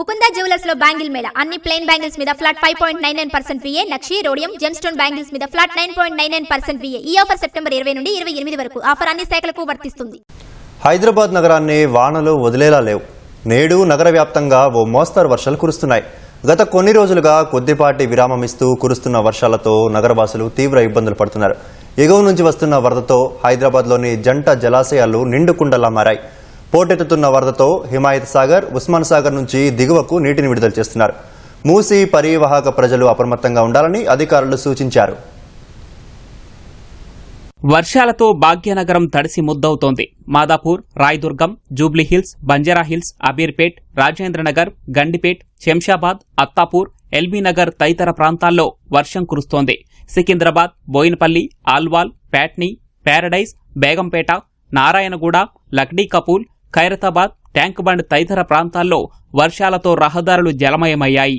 Mukunda జ్యువెలర్స్లో bangle Mela. అన్ని plain bangles మీద flat five point nine nine percent VA nakshi rhodium gem stone bangles మీద flat nine point nine nine percent VA ఈ offer September ఇరవై నుండి ఇరవై ఎనిమిది వరకు ఆఫర్ అన్ని శాఖలకు వర్తిస్తుంది. హైదరాబాద్ నగరాన్ని వానలు వదిలేలా లేవు. నేడు నగర వ్యాప్తంగా ఓ మోస్తరు వర్షాలు కురుస్తున్నాయి. గత కొన్ని రోజులుగా కొద్దిపాటి విరామం ఇస్తూ కురుస్తున్న వర్షాలతో నగరవాసులు తీవ్ర ఇబ్బందులు పడుతున్నారు. ఎగువ నుంచి వస్తున్న వరదతో హైదరాబాద్లోని జంట జలాశయాలు నిండుకుండలా మారాయి. పోటెత్తుతున్న వరదతో హిమాయత్ సాగర్ ఉస్మాన్ సాగర్ నుంచి దిగువకు నీటిని విడుదల చేస్తున్నారు. మూసి పరివాహక ప్రజలు అప్రమత్తంగా ఉండాలని అధికారులు సూచించారు. వర్షాలతో భాగ్యనగరం తడిసి ముద్దవుతోంది. మాదాపూర్ రాయదుర్గం జూబ్లీహిల్స్ బంజారాహిల్స్ అబీర్పేట్ రాజేంద్రనగర్ గండిపేట్ శంషాబాద్ అత్తాపూర్ ఎల్బీనగర్ తదితర ప్రాంతాల్లో వర్షం కురుస్తోంది. Secunderabad Boinapalli Alwal Patny Paradise Begumpet Narayanguda Lakdi Kapul Khairatabad tank bund తదితర ప్రాంతాల్లో వర్షాలతో రహదారులు జలమయమయ్యాయి.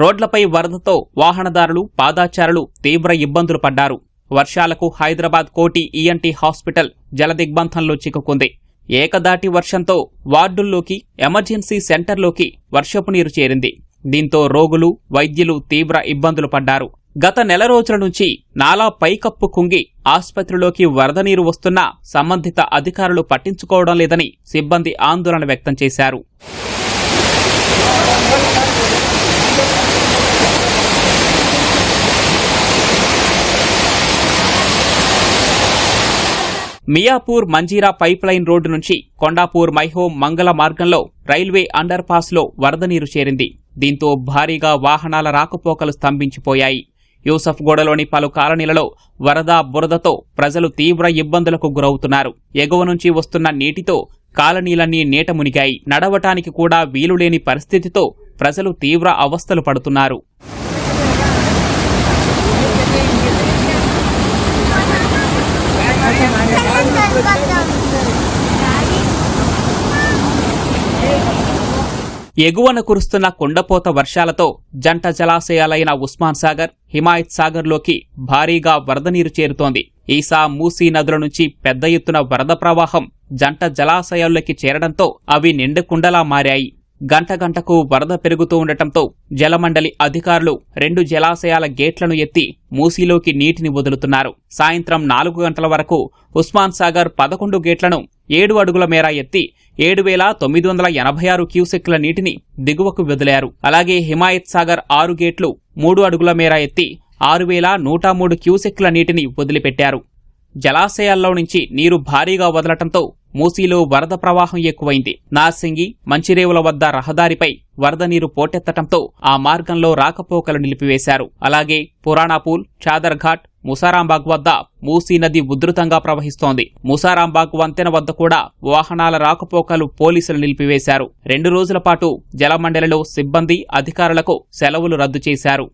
రోడ్లపై వరదతో వాహనదారులు పాదాచారులు తీవ్ర ఇబ్బందులు పడ్డారు. వర్షాలకు హైదరాబాద్ కోటి ఈఎన్టీ హాస్పిటల్ జలదిగ్బంధంలో చిక్కుకుంది. ఏకదాటి వర్షంతో వార్డుల్లోకి ఎమర్జెన్సీ సెంటర్లోకి వర్షపు నీరు చేరింది. దీంతో రోగులు వైద్యులు తీవ్ర ఇబ్బందులు పడ్డారు. గత నెల రోజుల నుంచి నాలా పైకప్పు కుంగి ఆసుపత్రిలోకి వరద నీరు వస్తున్నా సంబంధిత అధికారులు పట్టించుకోవడం లేదని సిబ్బంది ఆందోళన వ్యక్తం చేశారు. Miyapur Manjira pipe line road నుంచి కొండాపూర్ మైహోం మంగళ మార్గంలో రైల్వే అండర్ పాస్లో వరద నీరు చేరింది. దీంతో భారీగా వాహనాల రాకపోకలు స్తంభించిపోయాయి. యూసఫ్గూడలోని పలు కాలనీలలో వరద బురదతో ప్రజలు తీవ్ర ఇబ్బందులకు గురవుతున్నారు. ఎగువ నుంచి వస్తున్న నీటితో కాలనీలన్నీ నీట మునిగాయి. నడవటానికి కూడా వీలులేని పరిస్థితితో ప్రజలు తీవ్ర అవస్థలు పడుతున్నారు. ఎగువన కురుస్తున్న కుండపోత వర్షాలతో జంట జలాశయాలైన ఉస్మాన్ సాగర్ హిమాయత్ సాగర్లోకి భారీగా వరద నీరు చేరుతోంది. ఈసా మూసీ నదుల నుంచి పెద్ద ఎత్తున వరద ప్రవాహం జంట జలాశయాల్లోకి చేరడంతో అవి నిండుకుండలా మారాయి. గంట గంటకు వరద పెరుగుతూ ఉండటంతో జలమండలి అధికారులు రెండు జలాశయాల గేట్లను ఎత్తి మూసీలోకి నీటిని వదులుతున్నారు. సాయంత్రం నాలుగు గంటల వరకు ఉస్మాన్ సాగర్ పదకొండు గేట్లను ఏడు అడుగుల మేర ఎత్తి ఏడు వేల తొమ్మిది వందల ఎనభై ఆరు క్యూసెక్ల నీటిని దిగువకు వదిలారు. అలాగే హిమాయత్ సాగర్ ఆరు గేట్లు మూడు అడుగుల మేర ఎత్తి ఆరు వేల నూట మూడు క్యూసెక్ల నీటిని వదిలిపెట్టారు. జలాశయాల్లో నుంచి నీరు భారీగా వదలటంతో మూసీలో వరద ప్రవాహం ఎక్కువైంది. నార్సింగి మంచిరేవుల వద్ద రహదారిపై వరద నీరు పోటెత్తటంతో ఆ మార్గంలో రాకపోకలు నిలిపివేశారు. అలాగే పురాణాపూల్ చాదర్ఘాట్ ముసారాంబాగ్ వద్ద మూసీ నది ఉధృతంగా ప్రవహిస్తోంది. ముసారాంబాగ్ వంతెన వద్ద కూడా వాహనాల రాకపోకలు పోలీసులు నిలిపివేశారు. రెండు రోజుల పాటు జలమండలిలో సిబ్బంది అధికారులకు సెలవులు రద్దు చేశారు.